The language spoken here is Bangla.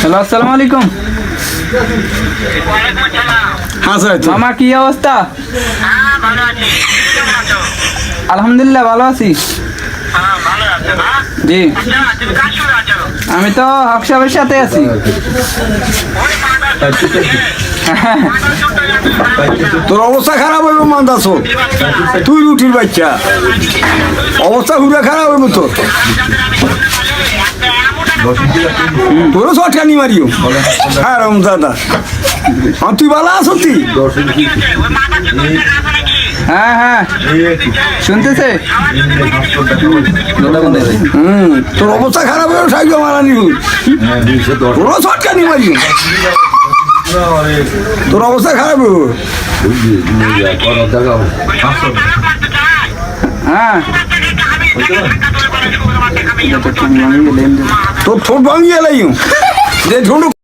হ্যালো আসসালামু আলাইকুম মামা, কি অবস্থা? আলহামদুলিল্লাহ, ভালো আছি। জি। আমি তো হক সাহেবের সাথে আছি। তোর অবস্থা খারাপ হইব মান্দাস। তুই রুটির বাচ্চা। অবস্থা ঘুরে খারাপ হইব তোর। তোরও চটকানি মারিও। হ্যাঁ রম দাদা হ্যাঁ তুই ভালো আছো তুই হ্যাঁ হ্যাঁ। শুনতেছে? হুম তোর অবস্থা খারাপ হয়ে সাহায্য মারানি তোরও চটকানি মারিও। তোর অবস্থা খারাপ জায়গা হ্যাঁ। তোর ঠোঁট ভাঙিয়ে লাইও যে ঠোঁট